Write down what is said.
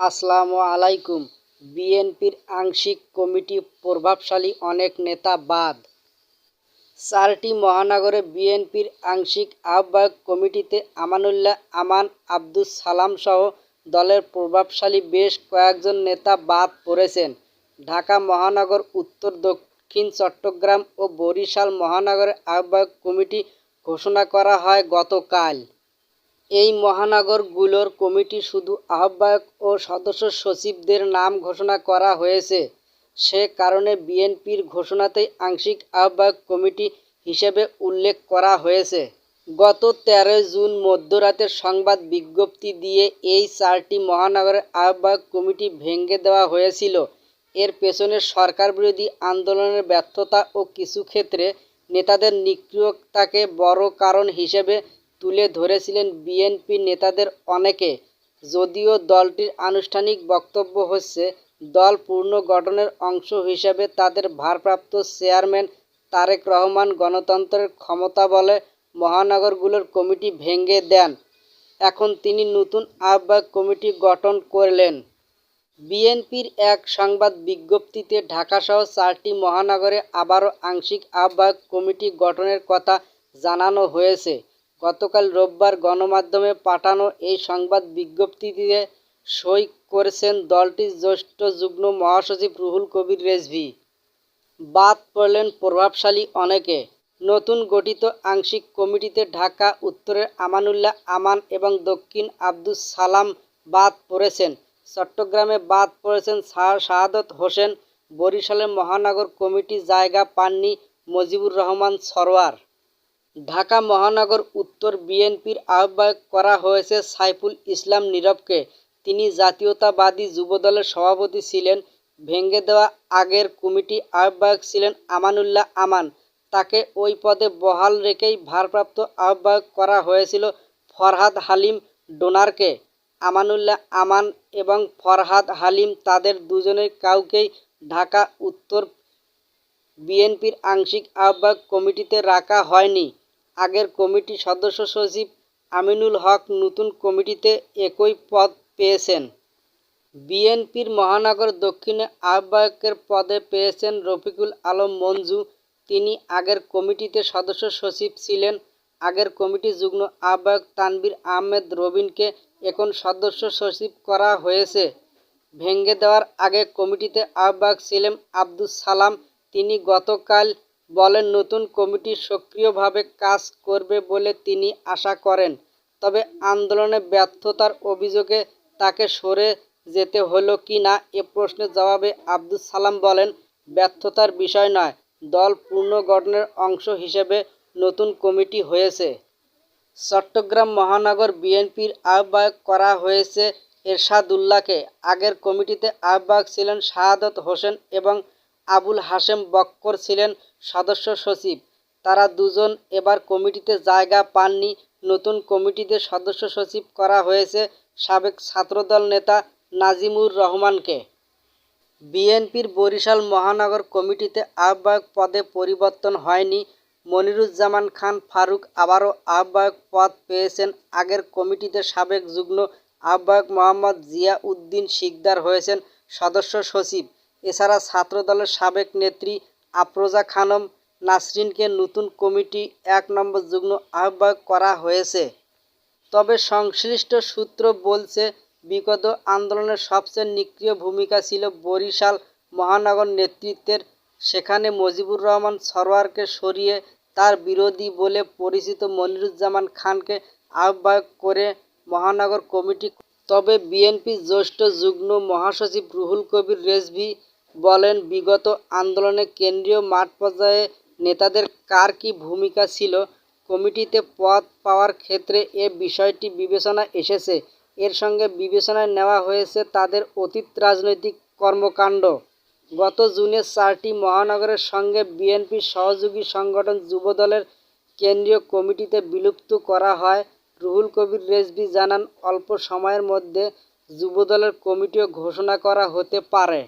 আসসালামু আলাইকুম। বিএনপির আংশিক কমিটি প্রভাবশালী অনেক নেতা বাদ। চারটি মহানগরে বিএনপির আংশিক আহ্বায়ক কমিটিতে আমানুল্লাহ, আমান, আব্দুস সালাম সহ দলের প্রভাবশালী বেশ কয়েকজন নেতা বাদ পড়েছেন। ঢাকা মহানগর, উত্তর, দক্ষিণ চট্টগ্রাম ও বরিশাল মহানগরের আহ্বায়ক কমিটি ঘোষণা করা হয় গতকাল। এই মহানগরগুলোর কমিটি শুধু আহ্বায়ক ও সদস্য সচিবদের নাম ঘোষণা করা হয়েছে। সে কারণে বিএনপির ঘোষণাতেই আংশিক আহ্বায়ক কমিটি হিসেবে উল্লেখ করা হয়েছে। গত তেরোই জুন মধ্যরাতের সংবাদ বিজ্ঞপ্তি দিয়ে এই চারটি মহানগরের আহ্বায়ক কমিটি ভেঙে দেওয়া হয়েছিল। এর পেছনে সরকারবিরোধী আন্দোলনের ব্যর্থতা ও কিছু ক্ষেত্রে নেতাদের নিক্রিয়তাকে বড় কারণ হিসেবে তুলে ধরেছিলেন বিএনপি নেতাদের অনেকে। যদিও দলটির আনুষ্ঠানিক বক্তব্য হচ্ছে, দল পুনর্গঠনের অংশ হিসেবে তাদের ভারপ্রাপ্ত চেয়ারম্যান তারেক রহমান গণতন্ত্রের ক্ষমতা বলে মহানগরগুলোর কমিটি ভেঙে দেন। এখন তিনি নতুন আহ্বায়ক কমিটি গঠন করলেন। বিএনপির এক সংবাদ বিজ্ঞপ্তিতে ঢাকাসহ চারটি মহানগরে আবারও আংশিক আহ্বায়ক কমিটি গঠনের কথা জানানো হয়েছে। গতকাল রোববার গণমাধ্যমে পাঠানো এই সংবাদ বিজ্ঞপ্তিতে সই করেছেন দলটির জ্যেষ্ঠ যুগ্ম মহাসচিব রুহুল কবির রেজভী। বাদ পড়লেন প্রভাবশালী অনেকে। নতুন গঠিত আংশিক কমিটিতে ঢাকা, উত্তরের আমানুল্লাহ, আমান এবং দক্ষিণ আব্দুস সালাম বাদ পড়েছেন। চট্টগ্রামে বাদ পড়েছেন শাহাদত হোসেন, বরিশালের মহানগর কমিটি জায়গা পাননি মজিবুর রহমান সরওয়ার। ঢাকা মহানগর উত্তর বিএনপির আহ্বায়ক করা হয়েছে সাইফুল ইসলাম নীরবকে। তিনি জাতীয়তাবাদী যুবদলের সভাপতি ছিলেন। ভেঙে দেওয়া আগের কমিটি আহ্বায়ক ছিলেন আমানুল্লাহ আমান। তাকে ওই পদে বহাল রেখেই ভারপ্রাপ্ত আহ্বায়ক করা হয়েছিল ফরহাদ হালিম ডোনারকে। আমানুল্লাহ আমান এবং ফরহাদ হালিম তাদের দুজনের কাউকেই ঢাকা উত্তর বিএনপির আংশিক আহ্বায়ক কমিটিতে রাখা হয়নি। আগের কমিটি সদস্য সচিব আমিনুল হক নতুন কমিটিতে একই পদ পেয়েছেন। বিএনপির মহানগর দক্ষিণে আহ্বায়কের পদে পেয়েছেন রফিকুল আলম মঞ্জু। তিনি আগের কমিটিতে সদস্য সচিব ছিলেন। আগের কমিটি যুগ্ম আহ্বায়ক তানবির আহমেদ রবিনকে এখন সদস্য সচিব করা হয়েছে। ভেঙে দেওয়ার আগে কমিটিতে আহ্বায়ক ছিলেন আব্দুস সালাম। তিনি গতকাল বলেন, নতুন কমিটি সক্রিয়ভাবে কাজ করবে বলে তিনি আশা করেন। তবে আন্দোলনে ব্যর্থতার অভিযোগে তাকে সরে যেতে হলো কি না এ প্রশ্নের জবাবে আব্দুস সালাম বলেন, ব্যর্থতার বিষয় নয়, দল পুনর্গঠনের অংশ হিসেবে নতুন কমিটি হয়েছে। চট্টগ্রাম মহানগর বিএনপির আহ্বায়ক করা হয়েছে এরশাদুল্লাহকে। আগের কমিটিতে আহ্বায়ক ছিলেন শাহাদত হোসেন এবং আবুল হাশেম বক্কর ছিলেন সদস্য সচিব। তারা দুজন এবার কমিটিতে জায়গা পাননি। নতুন কমিটিতে সদস্য সচিব করা হয়েছে সাবেক ছাত্রদল নেতা নাজিমুর রহমানকে। বিএনপির বরিশাল মহানগর কমিটিতে আহ্বায়ক পদে পরিবর্তন হয়নি। মনিরুজ্জামান খান ফারুক আবারও আহ্বায়ক পদ পেয়েছেন। আগের কমিটিতে সাবেক যুগ্ম আহ্বায়ক মোহাম্মদ জিয়া উদ্দিন শিকদার হয়েছেন সদস্য সচিব। এছাড়া ছাত্রদলের সাবেক নেত্রী আফরোজা খানম নাসরিনকে নতুন কমিটি এক নম্বর যুগ্ম আহ্বায়ক করা হয়েছে। তবে সংশ্লিষ্ট সূত্র বলছে, বিগত আন্দোলনের সবচেয়ে নিক্রিয় ভূমিকা ছিল বরিশাল মহানগর নেতৃত্বের, সেখানে মজিবুর রহমান সরোয়ারকে সরিয়ে তার বিরোধী বলে পরিচিত মনিরুজ্জামান খানকে আহ্বায়ক করে মহানগর কমিটি তবে বিএনপি জ্যেষ্ঠ যুগ্ম মহাসচিব রুহুল কবির রেজভি বলেন, বিগত আন্দোলনে কেন্দ্রীয় মাঠ পর্যায়ে নেতাদের কার কী ভূমিকা ছিল? কমিটিতে পদ পাওয়ার ক্ষেত্রে এ বিষয়টি বিবেচনা এসেছে। এর সঙ্গে বিবেচনায় নেওয়া হয়েছে তাদের অতীত রাজনৈতিক কর্মকাণ্ড। গত জুনে চারটি মহানগরের সঙ্গে বিএনপির সহযোগী সংগঠন যুবদলের কেন্দ্রীয় কমিটিতে বিলুপ্ত করা হয়। রুহুল কবির রেজভি জানান, অল্প সময়ের মধ্যে যুবদলের কমিটিও ঘোষণা করা হতে পারে।